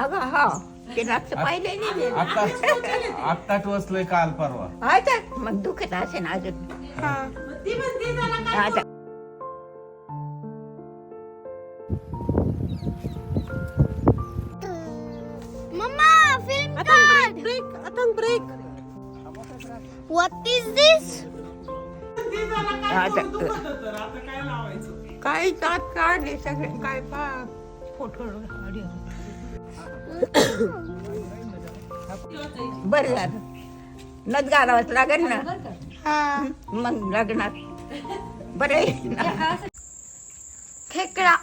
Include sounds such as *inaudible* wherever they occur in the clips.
अगं हा. ते रातचं पाहिले नाही मी. आता आत्ता टोचलंय काल परवा. तर. मग दुखत असेल अजून. आता Mama, film card. ब्रेक आता ब्रेक What is this? आता काय दात काढले सगळे काय पा फोटो बरं झालं नद घालावंच लागेल ना? हा. मग बरं ना? खेकडा.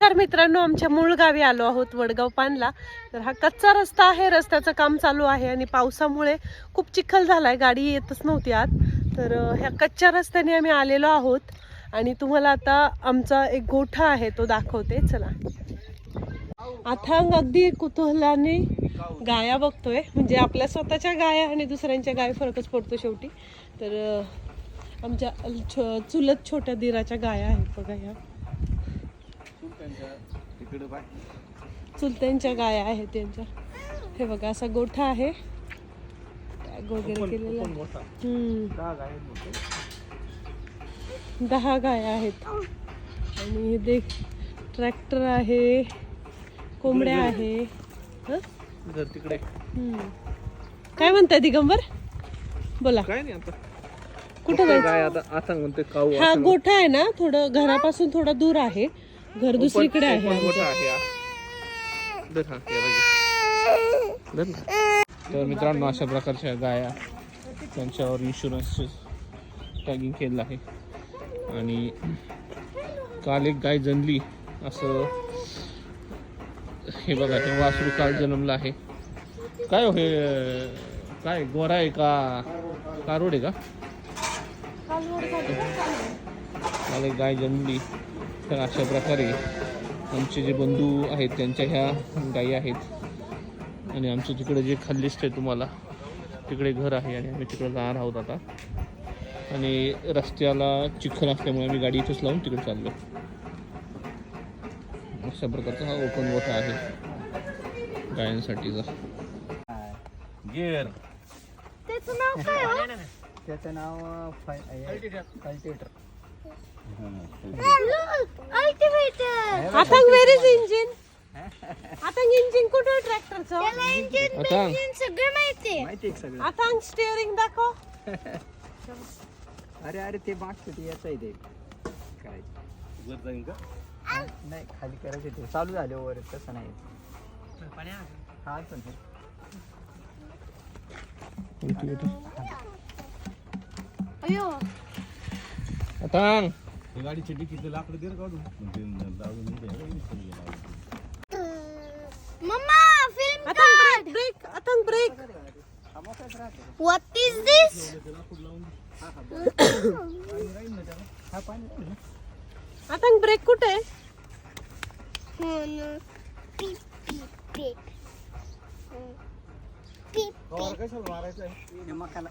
तर मित्रांनो आमच्या मूळ गावी आलो आहोत वडगाव पानला. तर हा कच्चा रस्ता आहे. रस्त्याचं काम चालू आहे आणि पावसामुळे खूप चिखल झालाय. गाडी येतच नव्हती आत. तर ह्या कच्च्या रस्त्याने आम्ही आलेलो आहोत. आणि तुम्हाला आता आमचा एक गोठा आहे तो दाखवते. चला. अथांग अगदी कुतूहलाने गाया बघतोय. म्हणजे आपल्या स्वतःच्या गाया आणि दुसऱ्यांच्या गाय फरकच पडतो शेवटी. तर आमच्या छ- चुलत छोट्या दिराच्या गाया आहेत बघा ह्या. चुलत्यांच्या गाया आहेत त्यांच्या. हे बघा असा गोठा आहे. टॅग वगैरे केलेला. हम्म. दहा गाया आहेत. आणि हे देख ट्रॅक्टर आहे कोंबड्या आहे. हं? तिकडे. काय म्हणताय दिगंबर? बोला. काय नाही आता. कुठं जायचं? आता म्हणते हा गोठा आहे ना थोडं घरापासून थोडा दूर आहे. घर दुसरीकडे आहे. तर मित्रांनो अशा प्रकारच्या गाया त्यांच्यावर इन्शुरन्स टॅगिंग केलेलं आहे. आणि काल एक गाय जणली असं हे बघा हे वासरू काल जन्मलं आहे. काय हो हे काय गोरा आहे का? कारोड आहे का? काल एक गाय जन्मली. तर अशा प्रकारे आमचे जे बंधू आहेत त्यांच्या ह्या गायी आहेत. आणि आमचं तिकडे जे खाल्लिस्ट आहे तुम्हाला तिकडे घर आहे आणि आम्ही तिकडे जाणार आहोत आता. आणि रस्त्याला चिखल असल्यामुळे आम्ही गाडी इथेच लावून तिकडे चाललो. अशा प्रकारचा हा ओपन गोठा आहे. गायांसाठीचा. गिअर त्याचं नाव काय हो? त्याचं नाव कल्टिवेटर. Ultimator. अथांग वेर इज इंजिन अथांग इंजिन कुठं ट्रॅक्टरचं त्याला इंजिन आता इंजिन सगळं माहितीये माहिती आहे का सगळं? अथांग स्टिअरिंग दाखव. *laughs* अरे अरे ते मागचं ते याचं आहे ते. काय? नाही खाली करायचं ते. चालू झाले वर तसं नाही. हा पण ते. अयो. आता गाडीची डिकीचं लाकडं दे रे काढून मग ते लावून इथे हे इथे लावून. मम्मा फिल्म अथांग ब्रेक ब्रेक अथांग ब्रेक What is this? हा पाणी आहे ना. अथांग ब्रेक कुठे आहे Beep, beep, beep. Beep, beep. हे मकाला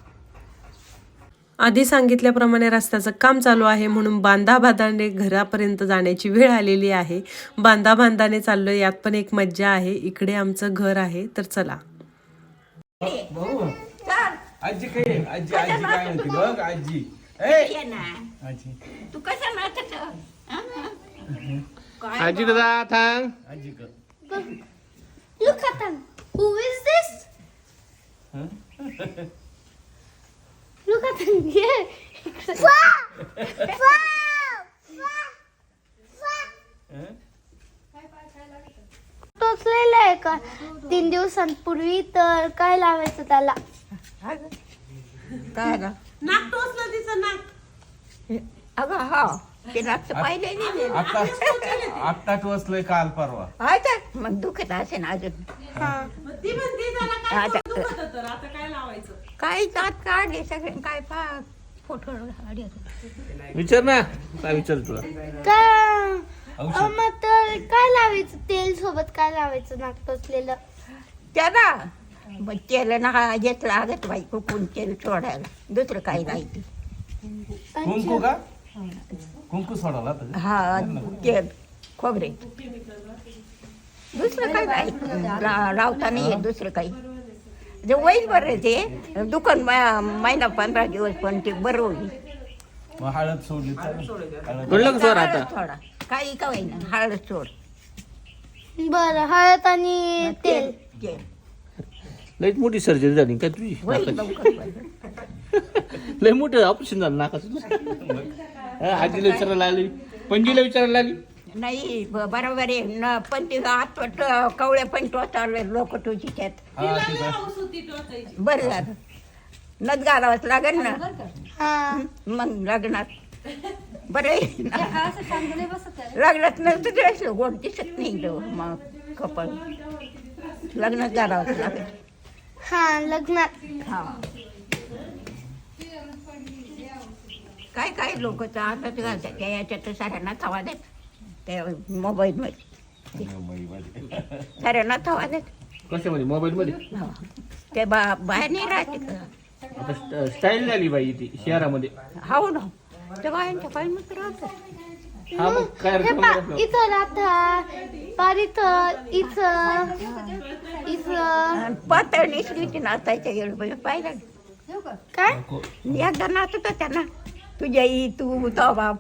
आधी सांगितल्याप्रमाणे रस्त्याचं काम चालू आहे म्हणून बांधा बांधाने घरापर्यंत जाण्याची वेळ आलेली आहे. बांधा बांधाने चाललोय यात पण एक मज्जा आहे. इकडे आमचं घर आहे तर चला. भाऊ चल आजी काय आजी आजी काय म्हणते बघ आजी ए ये ना आजी तू कसा नाचत आजी दादा थांग आजी कर Look at them. Who is this? Look at टोचलेलं आहे का? तीन दिवसांपूर्वी तर काय लावायचं त्याला? काय ना नाक टोचलं तिचं नाक. अगं हा. ते पाहिले नाही मी. टोचलंय काल परवा. मग दुखत असेल अजून. ती म्हणते त्याला काय आता दुखत होतं, आता काय लावायचं? काय दात काढले सगळे काय पा फोटो विचार ना काय विचार तुला? औषध. अं, मग तर काय लावायचं? तेल सोबत काय लावायचं? नाक टोचलेलं त्याला? मग तेल ना येत लागत बाई कुकून तेल सोडायला. दुसरं काही नाही ते. कुंकू का? कुंकू सोडाला आता. हा तेल खोबरे. दुसरं काही नाही. ला- लावता नाही येत दुसरं काही. जे होईल बरं ते. दुकान मा- महिना पंधरा दिवस पण ते बरं होईल. मग हळद सोडली. हळद का सर आता. सोडा. काही का होईना हळद सोड बरं हळद आणि तेल. लई मोठी सर्जरी झाली काय तुझी. *laughs* लई मोठं ऑपरेशन झालं नाकाचं आजीला विचारायला आली पणजीला विचारायला आली नाही ब- बरोबर आहे. न पण ते आतपट कवळे पण टोचावले लोक तुझी त्यात. हा. बरं झालं. नद घालावंच लागेल ना? हा. मग लग्नात. बरं लग्नात नसतं ते असलं गोड दिसत नाही तो मग कपल लग्नात घालावंच लागेल. हा लग्नात. हा. काय काय लोक तर आताच घालतात. त्या याच्यात साऱ्यांना थवा देत. त्या मोबाईलमध्ये. साऱ्यांना थवा देत. कशामध्ये? मोबाईल मध्ये हा. ते बा बाहेर नाही राहते आता स्टाईल झाली बाई ती शहरामध्ये. हो ना. ते बायांच्या पायमध्ये राहतात. हा मग काय हे रक्कम पा रक्कम. इथं राहता पार इथं इथं इथं. आणि पातळ निसली ती नाचायच्या येळ पाहिलं काय? एकदा नाचत होत्या ना. तुझ्या आई तू तो बाप.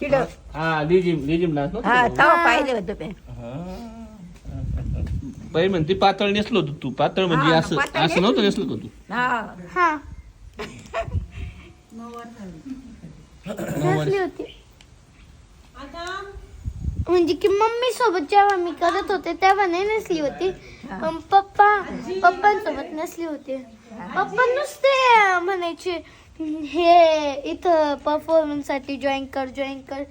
तिथं हा लिजिम लिजिम हा तवा पाहिलं होतं ते. बाई म्हणते पातळ नेसलो होतो तू. पातळ म्हणजे हा, असं पातळ असं नव्हतं नेसलं. का तू. हा. हा. नसली होती म्हणजे की मम्मी सोबत जेव्हा मी करत होते तेव्हा नाही नसली होती. पण पप्पा पप्पांसोबत नसली होती. पप्पा नुसते म्हणायचे हे इथं परफॉर्मन्ससाठी जॉईन कर जॉईन कर.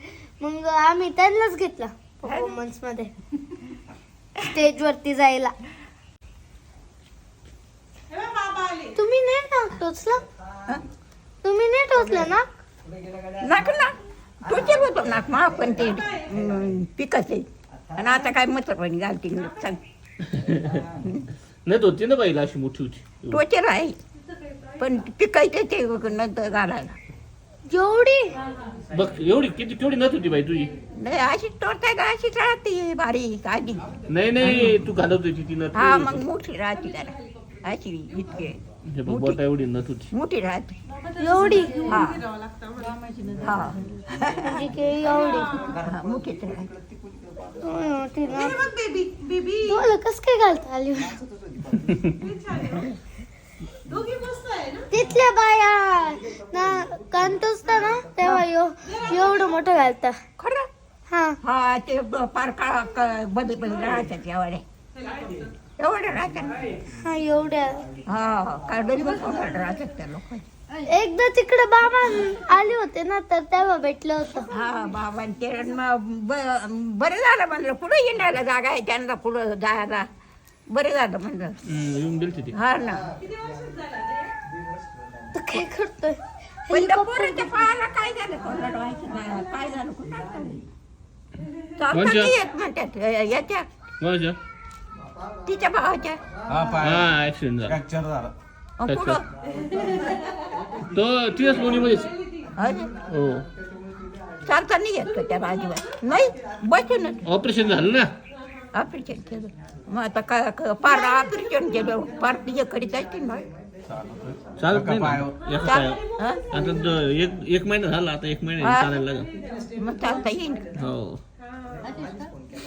मग आम्ही त्यांनाच घेतला परफॉर्मन्समध्ये स्टेज वरती जायला. तुम्ही नाही ना टोचला? हा? तुम्ही नाही टोचला ना नाक? ना तुझे होतो नाक मा पण ते पिकाचे आणि आता काय मतर पण घालते सांग नाही होती ना बाईला अशी मोठी होती. टोचर आहे पण पिकायचे ते नंतर घालायला. जेवढी? बघ एवढी किती केवढी नत होती बाई तुझी? नाही अशी टोचाय का? अशीच राहते बारीक आधी नाही नाही तू घालत होती ती नथ. हा मग मोठी राहते जरा अशी इतके एवढी नथ होती. मोठी राहते. एवढी. हा. हा. म्हणजे *laughs* की एवढी. हा, मोठीच राहते. ना. तुला कस काय घालता आली? तिथल्या बाया ना कान टोचता ना तेव्हा एव- एवढं मोठं घालता. खरं? हा. हा ते ब- पार काळा बदल बदल राहतात एवढे एवढे राहतात हा एवढ्या. हा राहतात त्या लोक एकदा तिकडे बाबा आले होते ना तर तेव्हा भेटलं होतं. हा बाबा ते मग ब- बरं झालं म्हणलं. कुठं येण्याला जागा आहे त्यांना? पुढं जायला? बरं झालं म्हणलं. हम्म, येऊन गेली ती. हा ना. तर काय करतोय? पण त्या पोराच्या पायाला काय झालं? कोणाला व्हायचं नाही. काय झालं? कुठं चालता कोणच्या? नाही येत म्हणतात. याच्या तिच्या भावाच्या. हा पाय. हा ऍक्सिडेंट झाला फ्रॅक्चर झाला. अ, अच्छा. कुठं तो तिथेच लोणीमध्येच अरे, हो. चालता नाही येत का त्या अजिबात नाही बसूनच ऑपरेशन झालं ना? ऑपरेशन केलं. मग आता काय क- पार ऑपरेशन केलं. पार तिच्याकडे जायचे ना चालत नाही ना. पायावर. एका चाल- पायावर. हा? आता द- एक एक महिना झाला आता एक महिना हा. चालायला लागेल. मग चालता येईन हो.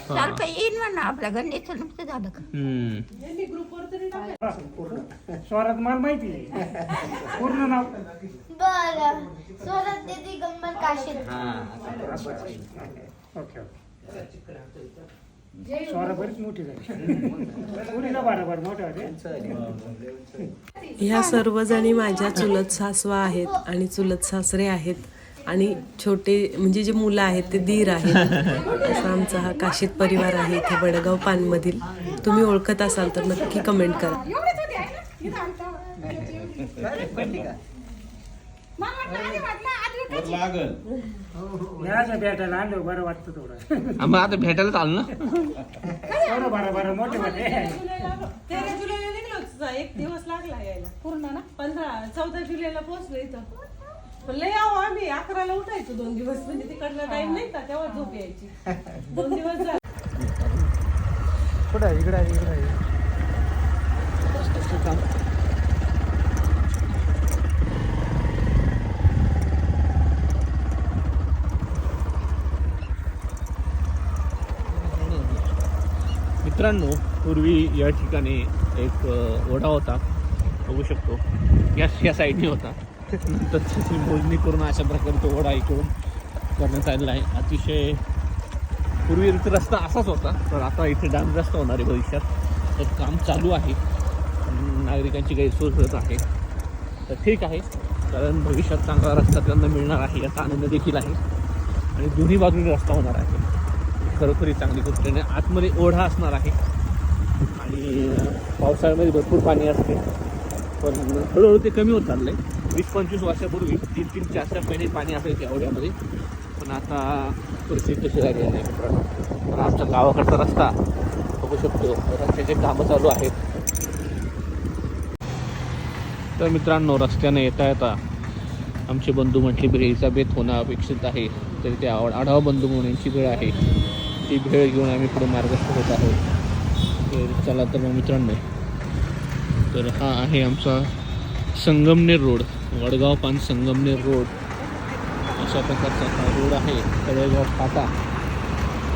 चालता येईन म्हणा आपल्या गणेशचं नुकतं झालं का? हम्म. स्वरात मला माहिती आहे. पूर्ण नाव. बरं. स्वरात दीदी गंमत काशीद ओके स्वरा बरीच मोठी झाली. पुरीला बाराबार मोठ्या होते ह्या सर्वजणी माझ्या चुलत सासवा आहेत आणि चुलत सासरे आहेत. आणि छोटे म्हणजे जे मुलं आहेत ते दीर आहेत. असा आमचा हा काशीद परिवार आहे इथे वडगाव पानमधील. तुम्ही ओळखत असाल तर नक्की कमेंट करा. आता भेटायला चालू ना. थोडं बरं बरं मोठे मोठे तेरा जुलैला. एक दिवस लागला यायला. पूर्ण ना? पंधरा चौदा जुलैला पोहोचलो इथं. पण लय आहो आम्ही अकराला उठायचो दोन दिवस. म्हणजे तिकडला टाइम नाही का तेव्हा झोप यायची. दोन दिवस झाले. कुठं इकडं इकडं मित्रांनो पूर्वी या ठिकाणी एक ओढा होता. बघू शकतो. या या साईडने होता. नंतर त्याची मोजणी करून अशा प्रकारे तो ओढा ऐकून करण्यात आलेला आहे. अतिशय पूर्वी इथे रस्ता असाच होता तर आता इथे डांब रस्ता होणार आहे भविष्यात. तर काम चालू आहे. नागरिकांची गैरसोय होत आहे. तर ठीक आहे कारण भविष्यात चांगला रस्ता त्यांना मिळणार आहे याचा आनंद देखील आहे. आणि दोन्ही बाजूने रस्ता होणार आहे. खरोखरी चांगली गोष्ट आणि आतमध्ये ओढा असणार आहे. आणि पावसाळ्यामध्ये भरपूर पाणी असते. पण हळूहळू ते कमी होत चाललं आहे वीस पंचवीस वर्षापूर्वी तीन तीन चार चार महिने पाणी असायचे या पण आता परिस्थिती तशी झाली नाही मित्रांनो. पण आमच्या गावाकडचा रस्ता बघू शकतो. रस्त्याचे कामं चालू आहेत. तर मित्रांनो रस्त्याने येता येता आमचे बंधू म्हटली भेळीचा बेत होणं अपेक्षित आहे. तरी ते आवड आढावा बंधू म्हणून यांची भेळ आहे. ती भेळ घेऊन आम्ही पुढे मार्गस्थ होत आहोत. तर चला तर मग मित्रांनो तर हा आहे आमचा संगमनेर रोड वडगाव पान संगमनेर रोड. अशा प्रकारचा हा रोड आहे तळेगाव फाटा.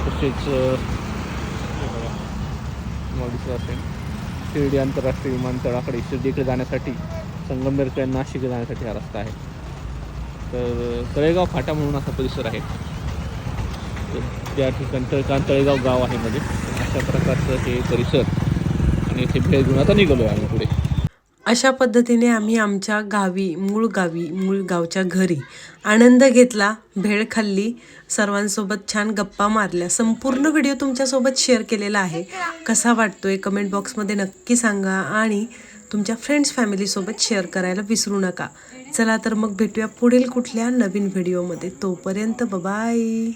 तसेच असेल शिर्डी आंतरराष्ट्रीय विमानतळाकडे शिर्डीकडे जाण्यासाठी संगमनेरकडे नाशिक जाण्यासाठी हा रस्ता आहे. तर तळेगाव फाटा म्हणून असा परिसर आहे. तर त्या ठिकाणी तळकान तळेगाव गाव आहे मध्ये अशा प्रकारचं हे परिसर. आणि इथे भेट घेऊन आता निघालो आहे आम्ही अशा पद्धतीने आम्ही आमच्या गावी मूळ गावी मूळ गावच्या घरी आनंद घेतला भेळ खाल्ली सर्वांसोबत छान गप्पा मारल्या. संपूर्ण व्हिडिओ तुमच्यासोबत शेअर केलेला आहे. कसा वाटतोय कमेंट बॉक्समध्ये नक्की सांगा आणि तुमच्या फ्रेंड्स फॅमिलीसोबत शेअर करायला विसरू नका. चला तर मग भेटूया पुढील कुठल्या नवीन व्हिडिओमध्ये. तोपर्यंत बबाई